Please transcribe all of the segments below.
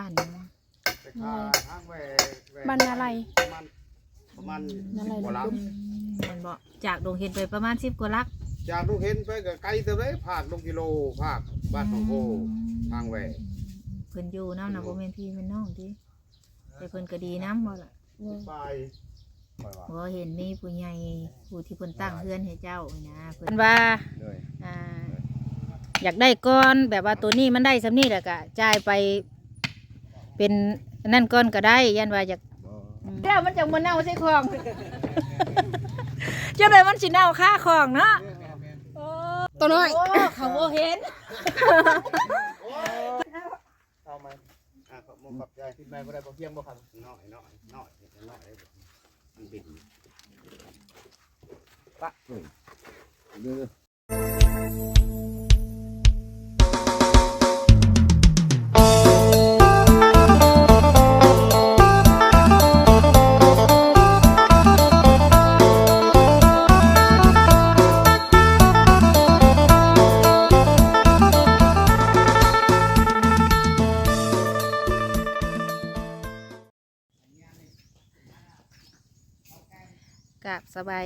บ้านนี้นะไปขาทางแหวแหวบ้านอะไรประมาณประมาณนั่นอะไรกว่าลักลุงมันบอกจากดงเห็นไปประมาณสิบกว่าลัก จากลูกเห็นไปก็ไกลเท่าไรภาคลงกิโลภาคบ้านของโกทางแหวเพิ่นอยู่น้ำนะบ่แม่นพี่เป็นน้องติแต่เพิ่นก็ดีน้ำบ่ล่ะไปไปว่าบ่เห็นมีผู้ใหญ่ผู้ที่เพิ่นตั้งเฮือนให้เจ้านี่นะเพิ่นว่าเลยอ่าอยากได้ก้อนแบบว่าตัวนี้มันได้สำนี้แหละก็จ่ายไป เป็นนั่นก้อนก็ได้ยันว่าอยากบ่แก้วมันจังมันเน่าใส่ของจังไดมันสิเน่าค่าของเนาะตัวน้อยโอ้เขาบ่เห็นเอามาอะขอบคุณขอบใจที่แม่บ่ได้บ่เพียงบ่ครับน้อยน้อยน้อยน้อยมันบินปะเด้อกั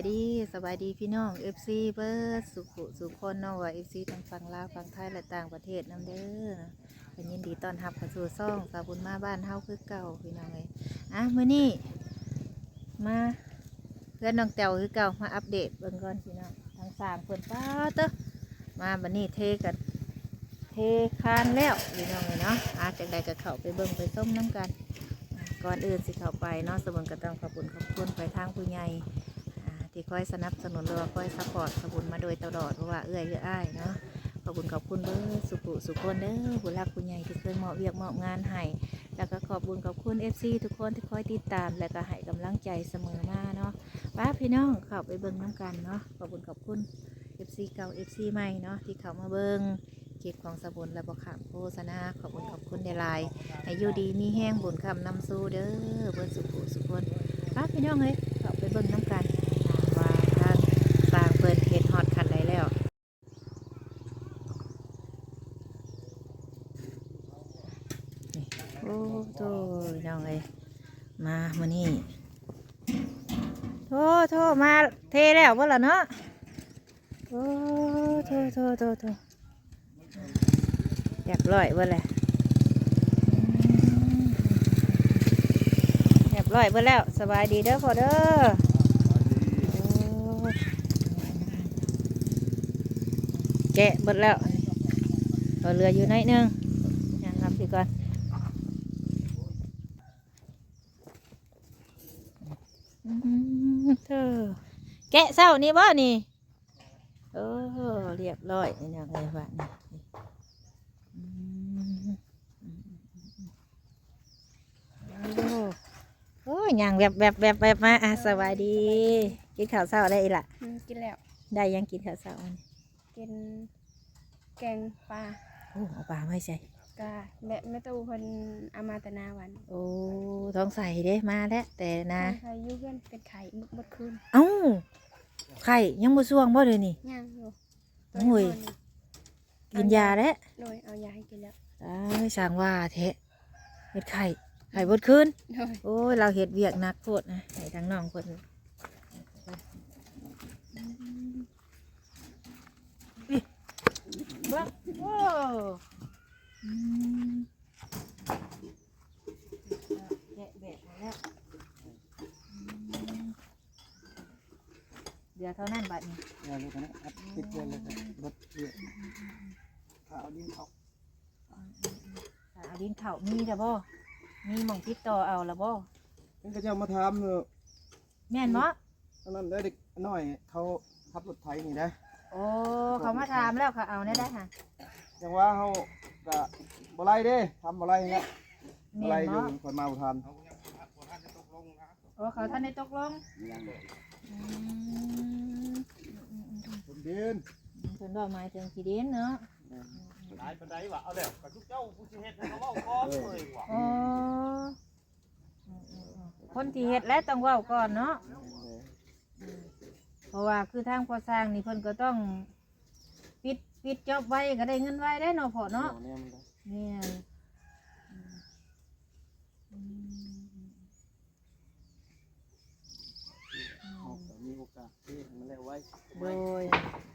ดีสบายดีพี่น้อง FC เบิร์ดสุขสุขคนเน้องว่า FC ทั้งฝั่งลาวฝั่งไทยและต่างประเทศนํเด้อนะเป็นยินดีต้อนรับเข้าสู่ซ่องสาบุญมาบ้านเฮาคือเก่าพี่น้องเลยอะมื้อนี้มาเพื่อนน้องแต้วคือเก่ามาอัปเดตเบิ่งก่อนพี่น้องทั้งสามคนป้าเตอมาบัดนี้เทกันเทคานแล้วพี่น้องเลยเนาะอาจากใดก็เข้าไปเบิ่งไปส้มน้ำกันก่อนอื่นสิเข้าไปเนาะสมุนก็ต้องขอบคุณขอบคุณไปทางผู้ใหญ่ ที่คอยสนับสนุนหรือว่าคอยซัพพอร์ตสบุญมาโดยตลอดเพราะว่าเอื้อยเอื้ออ้ายเนาะขอบคุณขอบคุณเด้อสุขุสุขคนเด้อผู้รักผู้ใหญ่ที่เคยเหมอบเวียกมอบงานให้แล้วก็ขอบคุณขอบคุณ FC ทุกคนที่คอยติดตาม และก็ให้กำลังใจเสมอมาเนาะป้าพี่น้องเข้าไปเบิ่งน้ำกันเนาะขอบคุณขอบคุณ FC เก่า FC ใหม่เนาะที่เข้ามาเบิ่งคลิปของสบุญและบอกขามโฆษณาขอบคุณขอบคุณในไลน์ให้อยู่ดีมีแห้งบุญคำนำสู้เด้อเบิ่งสุขุสุขคนป้าพี่น้องเฮ้ยเข้าไปเบิ่งน้ำกัน ว่าท่านสร้างเปิดเฮ็ดฮอดขันไหนแล้ว โธ่น้องเอ้ยมามานี่โธ่โธ่มาเทแล้วบ่ล่ะเนาะโอ้โธ่โธ่โธ่โธ่เรียบร้อยเบ่แหละเรียบร้อยเบ่แล้วสบายดีเด้อพ่อเด้อแกะเบิดแล้วก็เหลืออยู่ในหนึงยังทำพี่ก่อนอืม เธอแกะเศร้านี่บ่นี่โอ้เรียบร้อยนี่ยังไงบ้านี่อืมโอ้โอ้ยยังแบบแบบแบบแบบมาอะสวัสดี กินข้าวเช้าได้อีหละอืมกินแล้ว ได้ยังกินข้าวเช้าอันนี้กินแกงปลาโอ้เอาปลาไม่ใส่ กาและแม่ตู้เพิ่นเอามาแตนาวันโอ้ท้องใส่เด้มาแล้วแต่นะใครอยู่เพื่อนเป็นไข่มึกบดคืนเอ้าไข่ยังบ่ช่วงบ่เลยนี่ย่างอยู่โอ้ยกินยาแล้วโดยเอายาให้กินแล้วอ้ายสั่งว่าเทะเฮ็ดไข่ไข่บดคืนโดยโอ้ยเราเฮ็ดเวียกหนักโพดนะให้ทั้งน้องคนอิเบิ่งโอ้อืม แกะแบบมาแล้วอืมเดี๋ยวเท่านั้นบัดนี้เนี่ยเลยนะอัดติดเลยเลยรถเยอะข้าวดิ้นเขาอ่าเอาดินเขามีแล้วบ่มีหมองติดต่อเอาแล้วบ่มันก็จะมาถามเนอะแม่นบ่ตอนนั้นได้เด็กน้อย เขาขับรถไถนี่นะ โอ้เขามาถามแล้วเขาเอาได้ได้ค่ะ อย่างว่าเขา ก็บ่ไล่เด้ทำบ่ไล่เนี่ยบ่แม่ไล่นอยู่บ่คนมาบ่ทันโอ้เขาท่านได้ตกลงอืมผมเดินเพิ่นบอกหมายถึงกี่ดินเนาะได้ปานใดวะเอาแล้วกับทุกเจ้าผู้สิเฮ็ดให้เขาเว้าก่อนเลยว่ะโอ้คนที่เฮ็ดแล้วต้องเว้าก่อนเนาะเพราะว่าคือทางพอสร้างนี่เพิ่นก็ต้อง ปิดจอบไว้ก็ได้เงินไว้ได้เนาะพ่อเนาะเนี่อ่ยมีโอกาสที่มันไดไว้โดย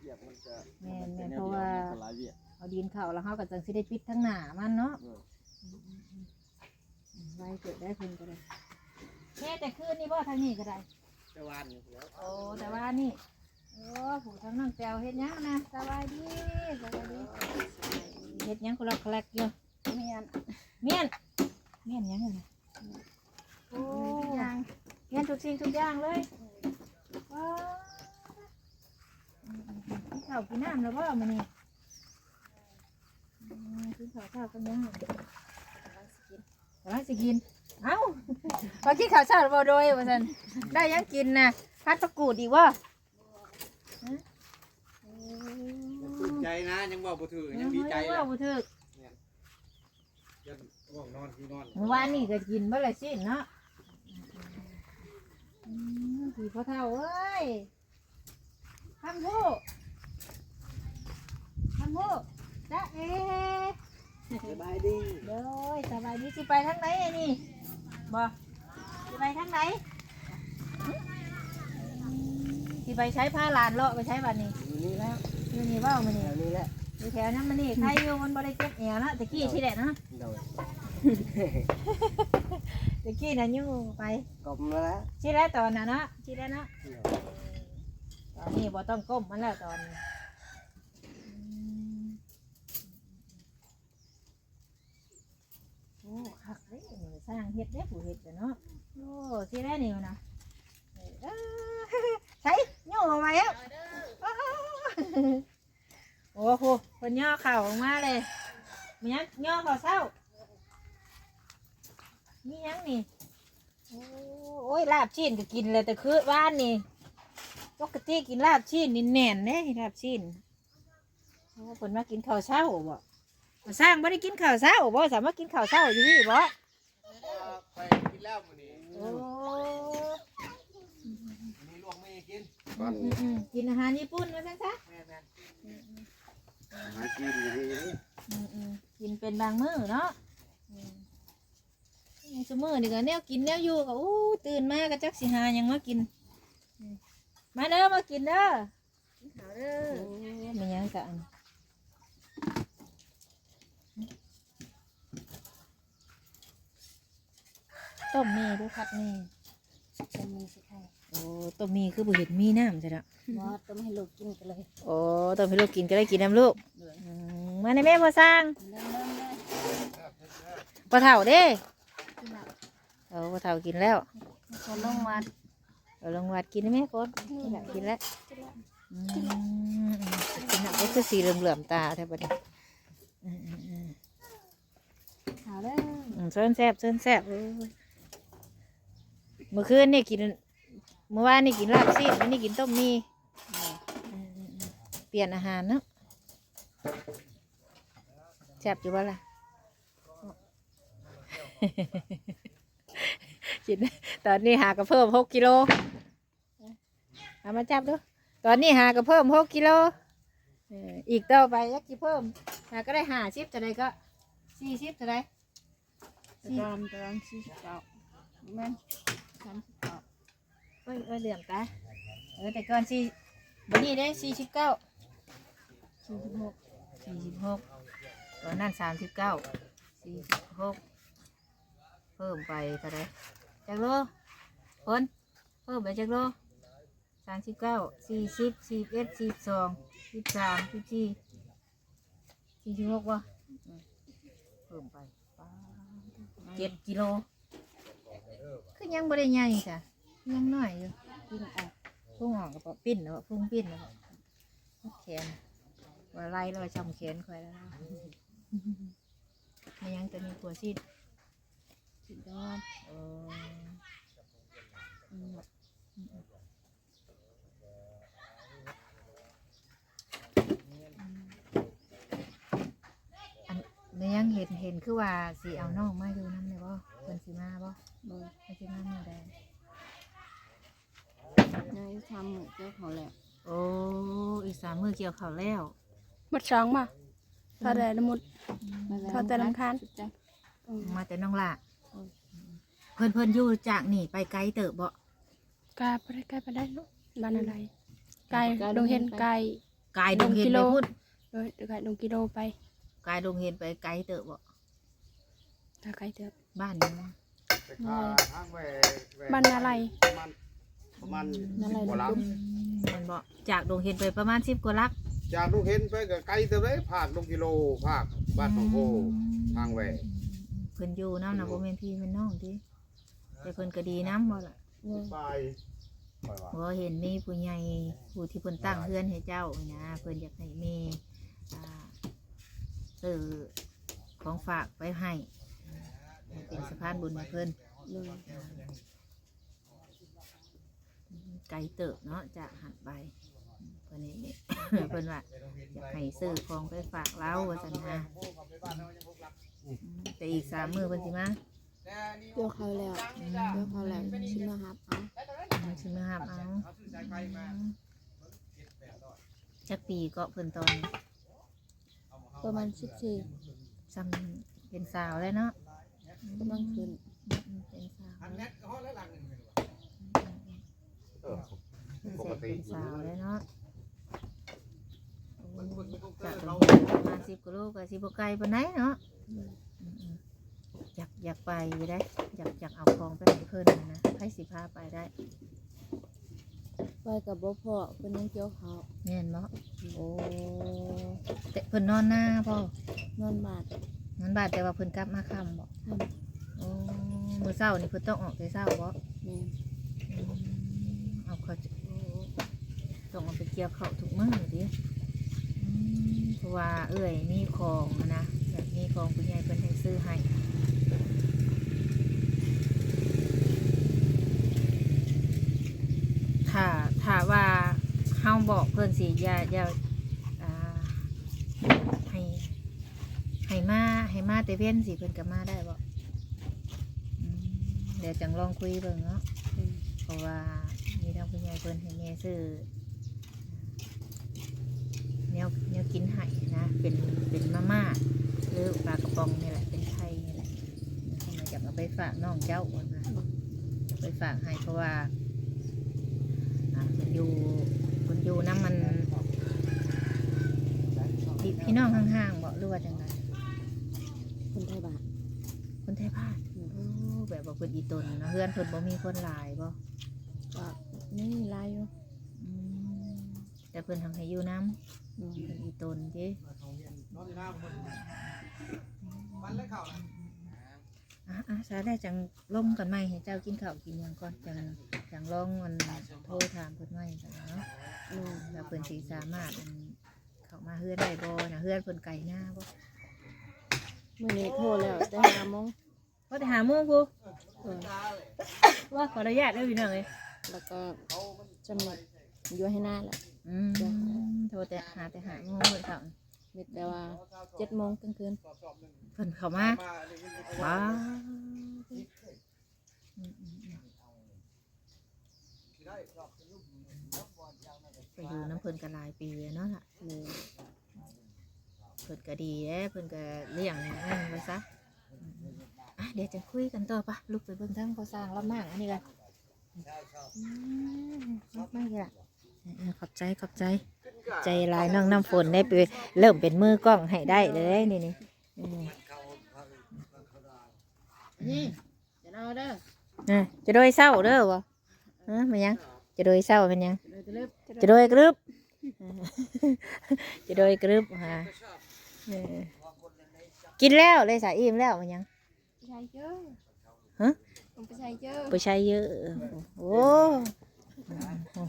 เยียมันจะแม่นแม่นเพราะว่ายเวียเอาดินเข่าแล้วเฮากับจังซีได้ปิดทั้งหนามันเนาะไว้เกิดได้เพิ่นก็ได้แค่แต่คืนนี้บ่ทางนี้ก็ได้แต่ว่านี้โอ้แต่ว่านี่ โอ้ผู้ทั้งน้องแต้วเฮ็ดหยังนะสบายดีสบายดีเฮ็ดหยังคนละแคลกอยู่เมียนเมียนเมียนหยังอะนะโอ้เมียนทุกสิ่งทุกอย่างเลยว้าวอืมๆๆกินข้าวกินน้ำแล้วบ่มื้อนี้อืมกินข้าวข้าวกันยังกำลังสิกินเอ้าพอกินข้าวเช้าแล้วบ่โดยว่าซั่นได้หยังกินน่ะพัดผักกูดอีกบ่ ภูมิใจนะยังบอกบ่ถือยังดีใจว่าแล้วบ่ถึกยังง่วงนอนที่นอนเมื่อวานนี่ก็กินบ่ละสิ้นเนาะอืมพี่พ่อเฒ่าเอ้ยทำผู้ทำผู้จ้าเอ๋สบายดีเด้อสบายดีสิไปทางไหนไอ้นี่บ่สิไปทางไหนหึสิไปใช้ผ้าลานเลาะไปใช้บัดนี้อยู่นี่แล้ว อยู่นี่เว้ามื้อนี้แถวนี้แหละอยู่แถวนั้นมื้อนี้ใครอยู่มันบ่ได้เจ็บแอวนะตะกี้ที่แหละเนาะโดยตะกี้น่ะอยู่ไปกลมแล้วนะชี้แล้วตอนน่ะเนาะชี้แล้วเนาะตอนนี้บ่ต้องก้มมันแล้วตอนนี้อืมโอ้คักเด้นี่สร้างเฮ็ดเด้ผู้เฮ็ดเด้อเนาะโอ้ชี้แล้วนี่มันนะเอ้อใช่โย่เอาไว้แล้ว โอ้โหเพิ่นย่อเข่าออกมาเลยมันยังย่อเข่าเศร้านี่ยังนี่ โอ้โอ้ยลาบชิ้นก็กินเลยแต่คือว่านนี่ปกติกินลาบชิ้นนี่แน่นเด้ลาบชิ้นโอ้ผลมากินข้าวเช้าบ่มาสร้างไม่ได้กินข้าวเช้าบ่สามารถกินข้าวเช้าอยู่นี่บ่ไปกินแล้วมื้อนี้โอ้มีลวกไม่กินอืมอืมกินอาหารญี่ปุ่นมาซะซะแม่แม่ หากินอยู่นี่อืมอืมกินเป็นบางมื้อเนาะอืมสมื้อนี่ก็แนวกินแนวอยู่ก็อู้ตื่นมาก็จักสิหาหยังมากินอืมมาเด้อมากินเด้อขาวเด้อมีหยังกันต้มมีด้วยครับนี่จะมีสิใคร โอ้ต้มมีคือบุเห็นมีน้ำจ้ะเนาะบอสต้องให้ลูกกินกันเลยโอ้ต้มให้ลูกกินก็ได้กินน้ำลูกอืมมาในแม่พอสร้างเริ่มเริ่มเลยพอเถ่าเด้กินแล้วโอ้พอเถ่ากินแล้วคนลงมาเราลองวัดกินได้ไหมก่อนกินแล้วกินแล้วอืมอืมกินแล้วก็คือสีเหลื่อมๆตาแท้ปะเนี่ยอืมอืมอืมขาวเด้ออืมเส้นแซ่บเส้นแซ่บเอ้ยเมื่อคืนนี่กิน เมื่อวานนี่กินลาบซีดวันนี้กินต้มมีอืมๆๆเปลี่ยนอาหารเนาะแซ่บอยู่บ้าล่ะกินตอนนี้หากระเพิ่มหกกิโลเอามาจับดู ตอนนี้หากระเพิ่มหกกิโลเอออีกต่อไปยักกี่เพิ่มหาก็ได้หาชิปจะได้ก็สี่ชิปจะได้ตะกอนตะกอนสี่สิบเก้าแม่นสามสิบเก้าเอ้ยเอ้ยเหลื่อมตาเออแต่ก่อนสี่บันนี้ได้สี่สิบเก้าสี่สิบหกสี่สิบหกตอนนั้นสามสิบเก้าสี่สิบหกเพิ่มไปเท่าไรจักโลคนเพิ่มไปจักโลสามสิบเก้าสี่สิบสี่เอ็ดสี่สองสิบสามสิบสี่สี่สิบหกวะเพิ่มไปเจ็ดกิโลคือยังบริใหญ่จ้ะ ยังน้อยอยู่กินออกพุ่งออกกระเป๋าปิ้นแล้วพุ่งปิ้นแล้วแขนว่าไล่แล้วช่ำแขนคอยแล้วไม่ยังจะมีผัวซีดกินดอนเอออืมอันไม่ยังเห็นเห็นคือว่าสีเอาน้องมาอยู่น้ำเลยบ่เพิ่นสีมาบ่เบอร์ไม่ใช่มาเมื่อใด นายทำเหมือนเจ้าเขาแล้วโอ้อีกสามมือเกี่ยวข้าวแล้วหมดสองมาทอดแต่ละมุดมาแล้วทอดแต่ลำคาญ จ้ะมาแต่น้องละเพิ่นเพิ่นอยู่จากนี่ไปไกลเติบบ่กาไปได้กาไปได้เนาะบ้านอะไร ไก่ดงเห็นไก่กายดงเห็นกิไปโลพุ่นโดยไก่ดงกิโลไปกายดงเห็นไปไกลเติบบ่ถ้าไก่เติบบ้านนี้ไปขาทางแหวแหวบ้านอะไร ประมาณ ประมาณนั่นแหละบ่หลังมันบ่จากดงเห็นไปประมาณ10กว่าลักจากลูกเห็นไปก็ไกลเท่าไรภาคลงกิโลภาคบ้านของโพทางแหวเพิ่นอยู่นำนะบ่แม่นพี่แม่นน้องติแต่เพิ่นก็ดีนำบ่ล่ะไปปล่อยว่าบ่เห็นมีผู้ใหญ่ผู้ที่เพิ่นตั้งเฮือนให้เจ้านะเพิ่นอยากให้แมีอ่าซื้อของฝากไปให้ให้เป็นสะพานบุญให้เพิ่น เลย ไกลเติบเนาะจากหันไปเพิ่นนี่นี่เพิ่นว่าอยากให้ซื้อของไปฝากเราว่าซั่นนะอืมแต่อีกสามมื้อเพิ่นสิมาเดี๋ยวเขาแล้วเดี๋ยวเขาแล้วชิมาครับเอาเพิ่นสิมาหาเอาจักปีก็เพิ่นตอนนี้ประมาณสิบสี่ซ้ำเป็นสาวแล้วเนาะกำลังขึ้นอืมเป็นสาวแล้ว เออ ปกติเป็นสาวแล้วเนาะจากตรงประมาณสิบกิโลกับสิบไกลปานไหนเนาะอืมๆอยากอยากไปอยู่ได้ อยากอยากเอาของไปให้เพิ่นน่ะนะให้สิพาไปได้ไปกับบ่พ่อเพิ่นยังเกี่ยวเขาวแม่นบ่โอ้แต่เพิ่นนอนหน้าพ่อนอนบาดนอนบ้านแต่ว่าเพิ่นกลับมาค่ำบ่ทโอ้มื้อเช้านี่เพิ่นต้องออกแต่เช้าบ่ำแม่น อืมเอาเขาจะโอ้ ต้องเอาไปเกี่ยวเขาวทุกมื้อดิอืมเพราะว่าเอ้อยมีของอะนะแบบมีของผู้ใหญ่เพิ่นให้ซื้อให้ถ้าถ้าว่าเฮาบอกเพิ่นสิอย่าอย่าอ่าให้ให้มาให้มาแต่เว้นสิเพิ่นก็มาได้บ่อืมเดี๋ยวจังลองคุยเบิ่งเนาะเพราะว่ามีทางคุณยายเพิ่นให้แม่ซื้อแนวแนวกินให้นะ เป็นเป็นมาม่าหรือปลากระป๋องนี่แหละเป็นไข่นี่แหละทำไมอยากเอาไปฝากน้องเจ้าก่อนนะเอาไปฝากให้เพราะว่าอ่ามันอยู่มันอยู่น้ำมันพี่พี่น้องห่างๆบอกหรือว่าจังไงคนไทยบาทคนไทยบ้านโอ้แบบว่าเพิ่นอีตนเนาะเพื่อนเพิ่นบ่มีคนหลายบ่ก็นี่ลายอยู่อืมแต่เพิ่นทำให้อยู่น้ำ อืมเพิ่นอีตนเจ้อะอะสาได้จังล่มกันไหมให้เจ้ากินข้าวกินหยังก่อนจังจังลองมันโทรถามเพิ่นไหมกันเนาะแม่นแล้วเพิ่นสิสามารถอันเข้ามาเฮือนได้บ่นะเฮือนเพิ่นไกลหน้าบ่มื้อนี้โทรแล้วแต่หาโมงว่าแต่หาโมงพูเออว่าขออนุญาตเด้อพี่น้องเอ้ยแล้วก็จำหนดอยู่ให้หน้าแหละอืมโทรแต่หาแต่หาโมงเพิ่นเข้ามีแต่ว่าเจ็ดโมงกลางคืนเพิ่นเข้ามาว้าวอืมอืมอืมไปอยู่น้ำเพิ่นกันหลายปีแล้วเนาะล่ะนี่เพิ่นก็ดีแหล้วเพิ่นก็เลี้ยงนั่นไว้ซะอะเดี๋ยวจะคุยกันต่อปะลุกไปเบิ่งทางพอสร้างรับมากอันนี้กันอืมรับมากเลยล่ะเออ ขอบใจขอบใจ ใจหลายน้องน้ำฝนได้ไปเริ่มเป็นมือกล้องให้ได้เลยนี่นี่อืมนี่จะเอาเด้ออะจะโดยเศร้าเด้อวะฮะมันยัง จะโดยเศร้าเป็นยังเดี๋ยวจะเลิกจะโดยกรึบจะโดยกรึบฮะเออกินแล้วเลยสายอิ่มแล้วมันยังไปใช้เยอะฮะผมไปใช้เยอะไปใช้ เยอะโอ้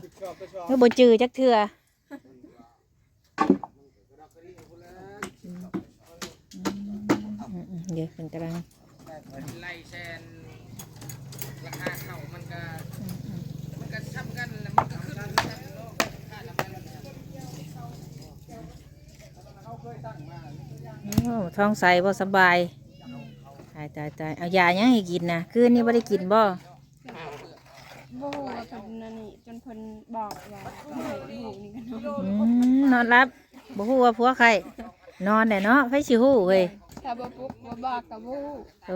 ไม่บ่จือจักเถื่อเดี๋ยวเป็นกำลังไล่แซนราคาเข้ามันก็มันก็ซ้ำกันแล้วมันก็ขึ้นนะครับเนาะค่าน้ำมันโอ้ท้องใสบ่สบายตายตายตายเอายายังให้กินนะคืนนี้บ่ได้กินบ่โบว่ เพิ่นนั่นนี่จนเพิ่นบอกว่าให้ลูกนี่กันเนาะอืมนอนรับบ่ฮู้ว่าผัวใครนอนแน่เนาะไผสิฮู้เว้ยถ้าบ่ปลุกบ่บอกก็บ่ฮู้เอ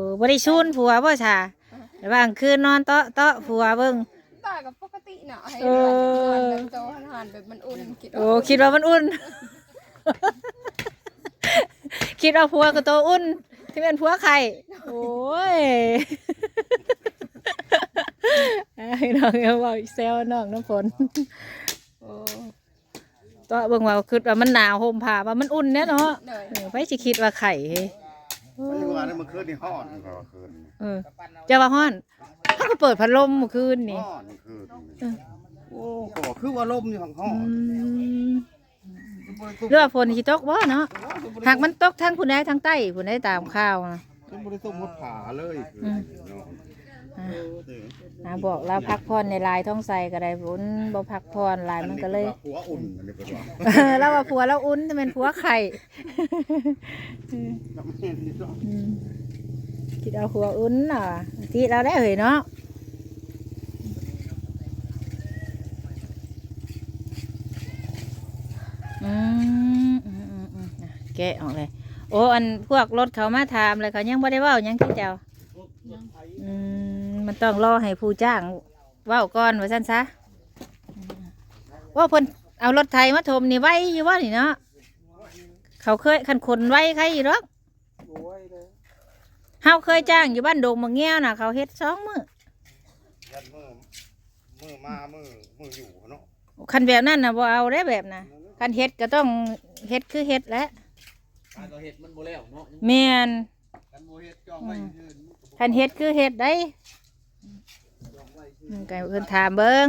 อบ่ได้ชูนผัวบ่ชาระหว่างคืนนอนเตาะเตาะผัวเบิ่งบป้ากับปกติเนาะให้เอทานอแบบโตทานแบบมันอุ่นคิดโอ้คิดว่ามันอุ่น คิดว่าผัวกับตัวอุ่นที่เป็นผัวไข่โอ้ยไอ้ น้องเอาบอกแซวน้องน้ำฝนโอ้ตัวเบิ่งว่าคือว่ามันหนาวห่มผ้าว่ามันอุ่นเนี่ยเนาะเลยเออไปสิคิดว่าไข่เฮ้ยไม่ใช่ว่านั่นมันคืนนี่ฮ้อนก็คืนเออจะว่าฮ้อนเขาก็เปิดพัดลมเมื่อคืนนี่ฮ้อนคืนโอ้ก็บอกคือว่าลมอยู่ข้างห้องอืมเรือว่าฝนสิตกบ่เนาะหากมันตกทั้งผู้ใดทั้งใต้ผู้ใดตามข่าวนะเป็นบริสุทธิ์หมดผาเลยคื ออืมเนาะอ่าเออเอออ่าบอกเราพักผ่อนในลายท้องใส่ก็ได้ฝนบ่พักผ่อนลายมันก็เลยอัหัวอุ่นอันนี้เป็นว่าเราว่าผัวเราอุ่นแต่เป็นผัวไข่จำเป็นนี่เนาะอืมคิดเอาผัวอุ่นน่ะที่เราได้เหยเนาะอืมอืมอืมอืมอะแกะออกเลย โอ้อันพวกรถเขามาถามเลยเขายังบ่ได้เว้าหยังที่เจ้าอืม มันต้องรอให้ผู้จ้างเว้าก่อนว่าซั่นซะอืมว่าเพิ่นเอารถไทยมาถมนี่ไว้อยู่ว่านี่เนาะเขาเคยคันคนไว้ใครอยู่หรอกเฮาเคยจ้างอยู่บ้านโดงมะเงี้ยวน่ะ เขาเฮ็ดสองมื้อยันมือมือมามือมืออยู่เนาะคันแบบนั้นน่ะบ่เอาได้แบบน่ะคันเฮ็ดก็ต้องเฮ็ดคือเฮ็ดแหล้วการก็เฮ็ดมันบ่แล้วเนาะแม่นกันโมเฮ็ดจองไว้ยืนคันเฮ็ดคือเฮ็ดได้ อืมก็เพิ่นถามเบิ่ง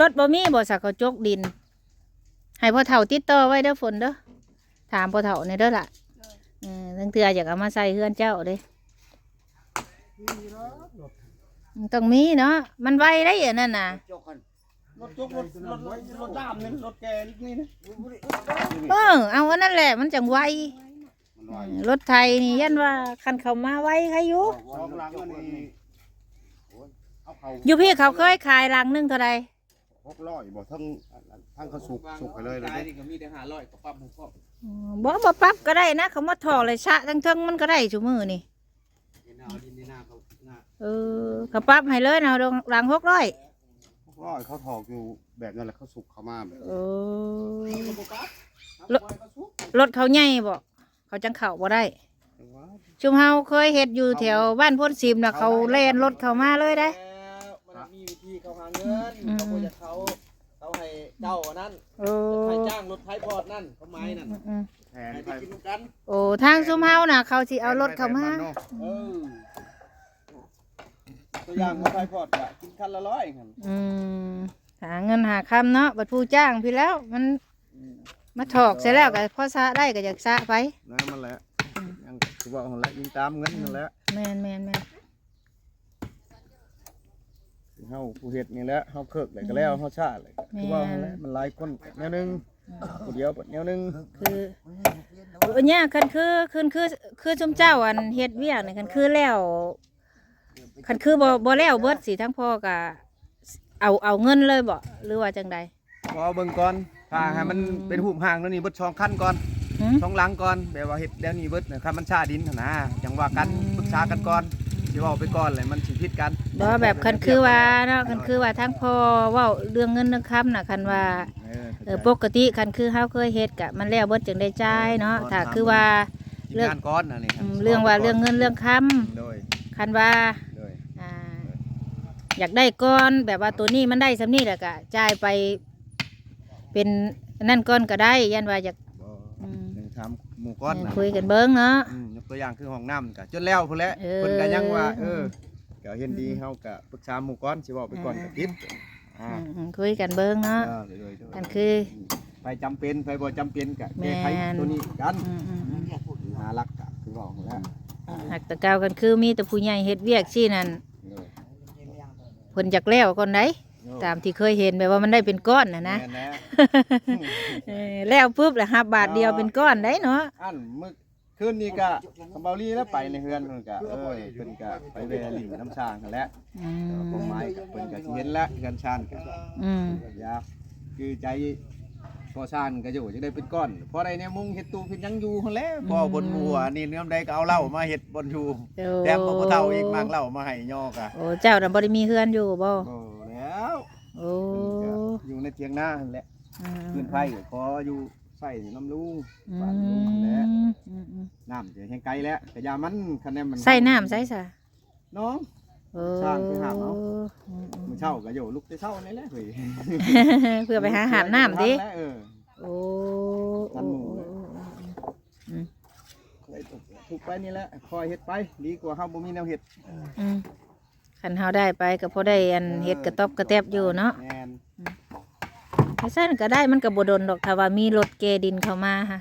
รถบ่มีบ่สักเขาจกดิน ให้พ่อเฒ่าติดต่อไว้เด้อฝนเด้อถามพ่อเฒ่าในเด้อล่ะเออตั้งเทื่ออยากเอามาใส่เฮือนเจ้าเด้มันต้องมีเนาะมันไวได้อันนั้นน่ะจกกันรถจกรถรถรถดามนี่รถแกนี่นะเออเอาอันนั้นแหละมันจังไวรถไทยนี่ยันว่าคันเขามาไวใครอยู่สองหลังนี่ เอาเขาอยู่พี่เขาเคยขายลังหนึงเท่าไรหกร้อยบ่ทั้งทั้งเขาสุกสุกไปเลยเลยตายเด้นี่ก็มีแต่500ก็ปั๊บให้พร้อมอ๋อบ่บ่ปรั๊บก็ได้นะเขามาถอกเลยชะทั้งเทิงมันก็ได้ชูมือนี่ดินเอาดินในหน้าเขาหน้าเออเขาปรั๊บให้เลยนะหลังหกร้อยหกร้อยเขาถอกอยู่แบบนั้นแหละเขาสุกเขามาแบบเออรถรถเขาใหญ่บ่เขาจังเข่าบ่ได้ชุมเฮาเคยเฮ็ดอยู่แถวบ้านพ้นซิมนะเขาแล่นรถเข้ามาเลยได้แล้วมันมีวิธี เขาหาเงินอืมเขาบ่จะเขาเขาให้เจ้าอันนั้นโอ้ใครจ้างรถไถพอดนั่นเขาไม้นั่นอืมแทนให้ไปได้กินกันโอ้ทางชุมเฮาน่ะ เขาสิเอารถเข้ามา เออตัวอย่างรถไถพอดก็กินคันละร้อยครับอืมหาเงินหาคำเนาะบัดผู้จ้างพี่แล้ว มันมาถอกเสร็จแล้วก็พอซะได้ก็อยากซะไปนั่นมันแหละยังคือว่าของละยิงตามเงินนั่นแหละแม่นแม่นแม่น เฮาผู้เฮ็ดนี่แหละเฮาเคิกเลยก็แล้วเฮาชาเลยคือว่าหั่นแหละมันหลายคนแนวหนึงผู้เดียวแนวหนึงคืออันเนี้ยคันคือคันคือคือชุมเจ้าอันเฮ็ดเวียกนี่คันคือแล้วคันคือบ่บ่แล้วเบิดสิทั้งพ่อก็เอาเอาเงินเลยบ่หรือว่าจังใดพอเบิ่งก่อนถ้าให้มันเป็นหูปห่างแล้วนี่เบิดช่องคันก่อนหึช่องหลังก่อนแบบว่าเฮ็ดแล้วนี่เบิดนะครับมันชาดินหั่นนะจังว่ากันปรึกษากันก่อน สิเว้าไปก่อนเลยมันสิผิดกันบ่แบบคันคือว่าเนาะคันคือว่าทั้งพ่อเว้าเรื่องเงินเรื่องคำน่ะคันว่าเออเออปกติคันคือเฮาเคยเฮ็ดกะมันแล้วเบิดจึงได้จ่ายเนาะถ้าคือว่าเรื่เรื่อองงานก่อนอันนี้คอืบมเรื่องว่าเรื่องเงินเรื่องคำโดยคันว่าโดยอ่าอยากได้ก้อนแบบว่าตัวนี้มันได้สำนี่แหละก็จ่ายไปเป็นนั่นก้อนก็ได้ยันว่าอยากบ่อืมหนึ่งทำหมู่ก้อนน่ะคุยกันเบิ้งเนาะอืมยก ตัวอย่างคือห้องน้ำก็จนแล้วพุ่นแหละเออ เพิ่นก็ยังว่า เออก็เห็นดีเฮาก็ปรึกษาหมู่ก้อนสิเว้าไปก่อนก็ติดอ่าอืมอืมคุยกันเบิ้งเนาะเออโดยโดยกันคือ ไปจำเป็นไปบ่จำเป็นก็แก้ไขแม่น ตัวนี้กันอืมอืมอืมหาหลักก็คือเว้าหั่นแหล้วหักตะกาวกันคือมีแต่ผู้ใหญ่เฮ็ดเวียกซี่นั่นโดยเพิ่นจักแล้วก่อนไดตามที่เคยเห็นแบบว่ามันได้เป็นก้อนน่ะนะแม่นะเออแล้วปุ๊บแล้วหับบาทเดียวเป็นก้อนได้เนาะอันมื้อ คืนนี้ก็คำเบาลีแล้วไปในเฮือนเพิ่นก็เออเพิ่นก็ไปแวะลิงน้ำชางกันแหล้วอืผมมไม้ก็เพิ่นก็สิเห็นแล้วเฮือนชานก็อืมอยากคือใจพอชานก็อยู่จะได้เป็นก้อนพอได้เนี่ยมุงเฮ็ดตูเป็นหยังอยู่หั่นแหละพอบนหมู่อะนี่เนื้อใดก็เอาเหล้ามาเฮ็ดบนอยู่โอ้แถมบ่เฒ่าอีกมากเหล้ามาให้ยอกะโอ้เจ้าน่ะบ่ได้มีเฮือนอยู่บ่โอ้แล้วโอ้อยู่ในเตียงหน้าหั่นแหละอืมคืนไผก็ขออยู่ ใส่น้ำลุงอืบ้านลุงนั่นแหละมอืมอืมน้ำจะแห้งไกลแล้วก็ยามันคะแนนมันใส่น้ำใส่ซะน้องโอ้สร้างไปหาเอาอืมอืมมื้อเช้าก็อยู่ลุกแต่เช้านี่แหละเฮ้ยเพื่อไปหาอาหารน้ำดิแล้วเออโอ้ทันหมู่เลยอืมเคยถูกถูกไปนี่แหละคอยเฮ็ดไป ดีกว่าเฮาบ่มีแนวเฮ็ดอืมคันเฮาได้ไปก็พอได้อันเฮ็ดกระต๊อบกระแตบอยู่เนาะ แม่นถ้าซั่นก็ได้มันก็บ่ดนดอกถ้าว่ามีรถเกดินเข้ามาฮะ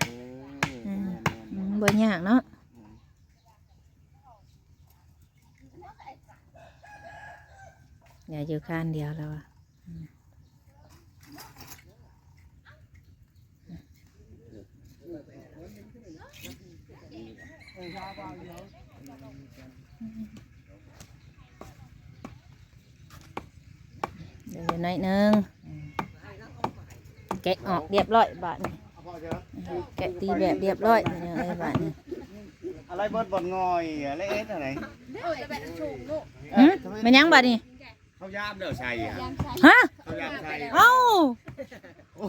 เอออืมแม่นอืมบ่ยากเนาะอย่าอยู่ข้างเดียวแล้วอะอืมเดี๋ยวอยู่หน่อยหนึง แกะออกเรียบร้อยบาทนี่แกะตีแบบเรียบร้อยเนี่ยไอ้บาทนี่อะไรเบิดบ่งอยอะไรเอ็ดอะไรหึมันยังบาทนี่เขายามเด้อใส่อะฮะเขายามใส่เอ้า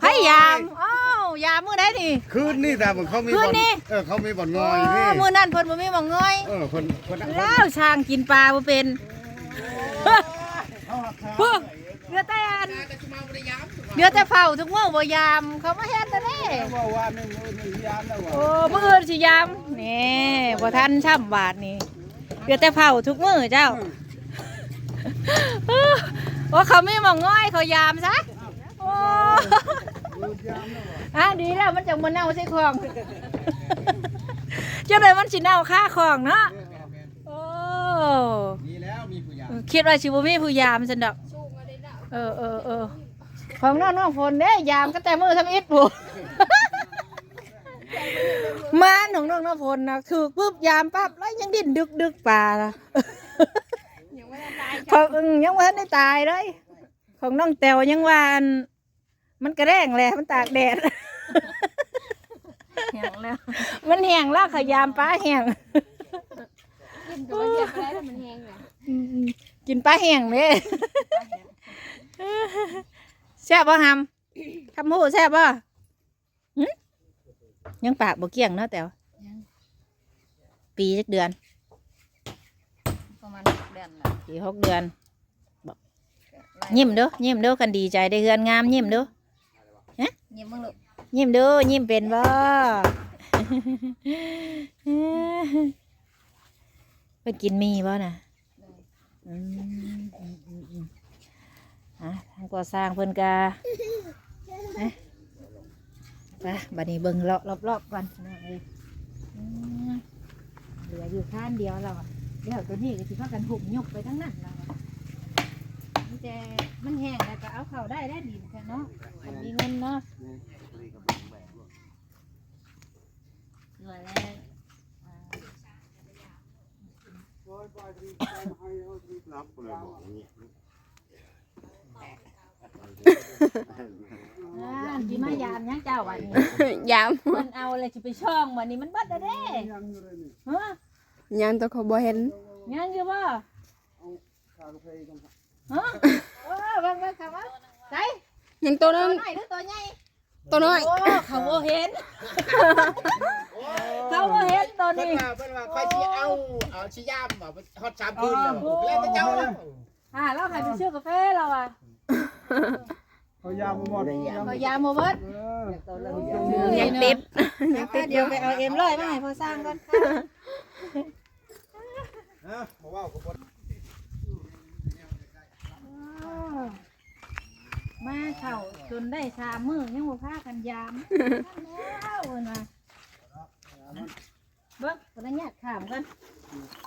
ให้ยามเอ้ายามมื้อใดนี่คืนนี่แต่เขามีคืบ่นนี่เออเขามีบ่งโอ้อยนี่มื้อนั้นเพิ่นบ่มีหม่องง่อยเออคนคนแล้วช้างกินปลาบ่เป็นเขาหักขาพวกเหลือแต่อัน เหลือแต่เฝ้าทุกมื้อบ่ยามเขามาเฮ็ดแล้วเด้ว่าว่าหนึงมื้อหนึงยามแล้วว่ะโอ้มื้ออื่นสิยามนี่บ่ทันช่ำบาทนี่เหลือแต่เฝ้าทุกมื้อเจ้าโอ้เขามีหม่องง่อยเขายามซะโอ้อะดีแล้วมันจังบ่เน่าใส่ของจังได๋มันสิเน่าค่าของเนาะโอ้ดีแล้วมีผู้ยามคิดว่าชิบุมีผู้ยามสันดอกเออเออเออ ของน้องน้องฝนเด้ยามก็แต่มือทำอิดบุมาของน้องน้องฝนนะคือปุ๊บยามปั๊บแล้วยังดิ้นดึกดึกป่าละของอึ้งยังว่าได้ตายเลย ของน้องแตวยังว่าอันมันกระแรงแหละมันตากแดดแห้งแล้วมันแห้งแล้วขยามป้าแห้งกินตัวเดียวก็ได้แต่มันแห้งเลยอืมกินปลาแห้งเลย แซ่บป่ะฮัมทำหูแซ่บป่ะหึยังปากบ่เกี่ยงเนาะแต่วปีจักเดือนประมาณเดือนละปีหกเดือนยิ้มเด้อยิ้มเด้อกันดีใจได้เฮือนงามยิ้มเด้อยิ้มมึงลูกยิ้มเด้อยิ้มเป็นบ่ไปกินมีบ่น่ะอืม อะทางก่อสร้างเพิ่นกาไปบัดนี้เบิ่งเลาะรอบๆก่อนนะเอ้ยเหลืออยู่ข้านเดียวแล้วอะเดี๋ยวตัวนี้ก็สิพากันหุบยกไปทั้งนั้นแล้วอะมันจะมันแห้งแล้วก็เอาเข้าได้ได้ดีเหมือนกันเนาะมันมีเงินเนาะเหลือแล้วอ่ารับเลยบอกอย่างนี้ อ่าสิมายามยังเจ้าวันนี้ยามมันเอาอะไรสิไปช่องวันนี้มันบัดแล้วเด้ฮะยังตัวเขาบ่เห็นยังอยู่บ่ฮะเออเบิ่งเบิ่งค่ะว่าใส่ยังตัวตันั้วนน้อยหรือตัวใหญ่ตัวน้อยโอ้เขาบ่เห็นเขาบ่เห็นตัวเพิ่นนี้ว่าเพิ่นว่าค่อยสิเอาเอาสิยามบ่ฮอด3คืนแล้วแล้วแต่เจ้าแล้วอ่าเราให้ไปซื้อกาแฟเราอะ เขายามหมดพยายามบ่เบิดยังติดยังติดเดี๋ยวไปเอาเอ็มร้อยมาให้พอสร้างก่อนฮะบ่ว่าก็บ่มาเข่าจนได้สามมือยังบ่พากันยามแล้วเพิ่นว่าเบิ่งขออนุญาตถามกันอะ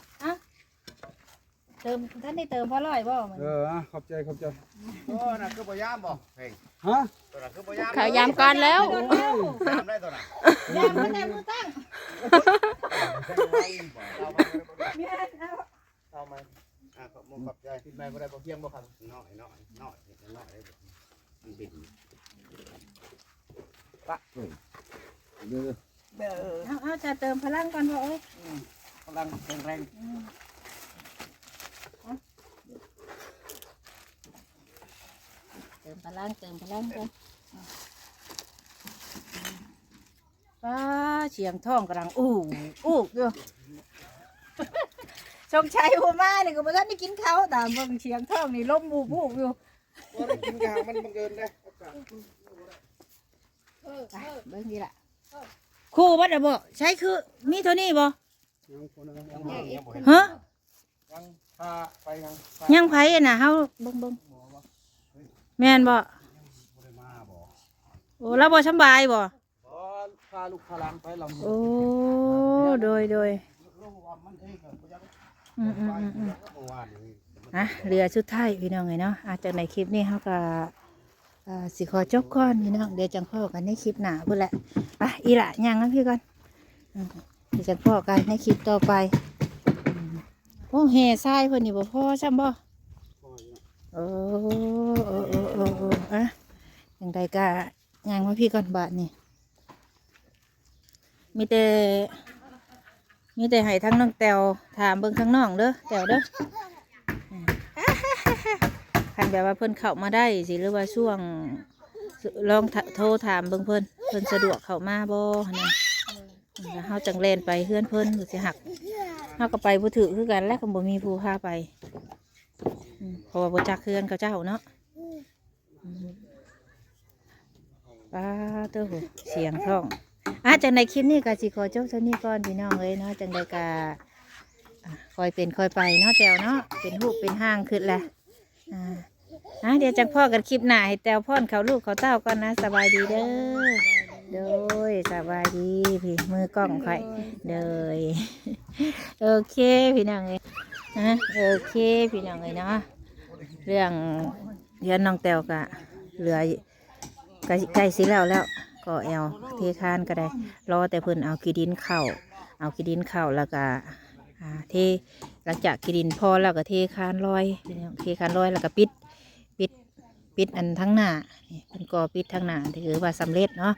เติมท่านได้เติมพอร้อยบ่มันเอออะขอบใจขอบใจโอ้น่ะคือบ่ยามบ่เฮ้ยฮะตัวน่ะคือบ่ยามเขายามก่อนแล้วโดนแล้วยามได้ตัวน่ะยามมันแต่มือตั้งเมียเอาเอามาอะขอบคุณขอบใจคิดไปบ่ได้บ่เพียงบ่ครับน้อยน้อยน้อยน้อยได้มันบินปะเฮ้ยเด้อเด้อเอาเอาจะเติมพลังก่อนพ่อเอ้ยกำลังแข็งแรง ติมพลังเติมพลังก่อนป้าเสียงท้องกำลังอู้อู้อยู่ชงชัยหัวมาเนี่ยก็บ่ทันได้กินข้าวตามเบิ่งเสียงท้องนี่ล้มบูบูอยู่บ่ได้กินกลางมันบังเอิญเด้อไปเบิ่งนี่ล่ะคู่บ่ได้บ่ใช้คือมีเท่านี้บ่ฮะยังพาไปยังพายังไผอะน่ะเฮาเบิ่งเบิ่ง แม่นบ่โอ้เราบ่สำบายบ่บ่พาลูกพาหลานไปลำโอ้โดยโดยอืมอืมอืมอืมอะเรือสุดท้ายพี่น้องไงเนาะอาจากในคลิปนี้เขาก็อ่าสิขอจบก่อนพี่น้องเดี๋ยวจังพ่อกันในคลิปหน้าพุ่นแหละไปอีหละย่างนะพี่ก่อนอืมเดี๋ยวจังพ่อกันในคลิปต่อไปอืมโอ้แห่ทรายเพิ่นนี่บ่พ่อใช่บ่โอ้โอ้โอ้โอ้โอ้อะยั งไดก็ยางมาพี่ก่อนบาทนี่มีแต่มีแต่ให้ทั้งน้องแตวถามเบิ่งข้างน้องเด้อแตวเด้อคันแบบว่าเพิ่นเข้ามาได้สิหรือว่าช่วงลองโทรถามเบิ่งเพิ่นเพิ่นสะดวกเข้ามาบ่หั่นะแล้วเฮาจังแล่นไปเฮือนเพิ่นหรือสิหักเฮาก็ไปบ่ถือคือกันแล้วก็บ่มีผู้พาไปเพราะว่าบ่จักเฮือนเขาเจ้าเนาะอืม ป้าเต้าหูเสียงท้องอาจังในคลิปนี้ก็สิขอจบเท่านี้ก่อนพี่น้องเลยเนาะจังใดกาคอยเป็นคอยไปเนาะแตวเนาะเป็นหูเป็นห้างขึ้นแหละอ่าอะเดี๋ยวจังพ่อกันคลิปหน้าให้แตวพ่อนเขาลูกเขาเต้าก่อนนะสบายดีเด้อโดยสบายดีพี่มือกล้องค่อยเดยโอเคพี่น้องเลยนะโอเคพี่น้องเลยเนาะเรื่องเรียนน้องแตวกะเหลือ กล้ใกล้สิแล้วแล้ว ก็แอลเทคานก็ได้ รอแต่เพิ่นเอากีดินเข้า เอากีดินเข้าแล้วก็เทหลังจากกีดินพอแล้วก็เทคานลอยเทคานลอยแล้วก็ปิดปิดปิดอันทั้งหน้าเพิ่นก็ปิดทั้งหน้าถือว่าสำเร็จเนาะ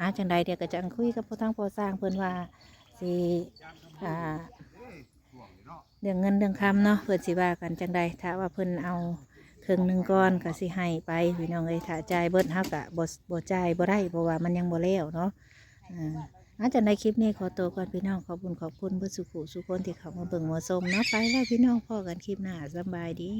อาจังใดเดี๋ยวก็จังคุยกับผู้ทั้งผู้สร้างเพิ่นว่าสิอ่าเรื่องเงินเรื่องคำเนาะเพิ่อนสิว่ากันจังใดถ้าว่าเพิ่อนเอา ครึ่งหนึ่งก้อนก็สิให้ไปพี่น้องเอ้ยถ้าจ่ายเบิดเฮากะบ่บ่จ่ายบ่ได้เพราะว่ามันยังบ่แล้วเนาะอ่าอาจากในคลิปนี้ขอตัวก่อนพี่น้องขอบคุณขอบคุณเพื่อสุขุสุคนที่เขามาเบิ่งมาชมเนาะไปแล้วพี่น้องพ่อกันคลิปหน้าสบายดี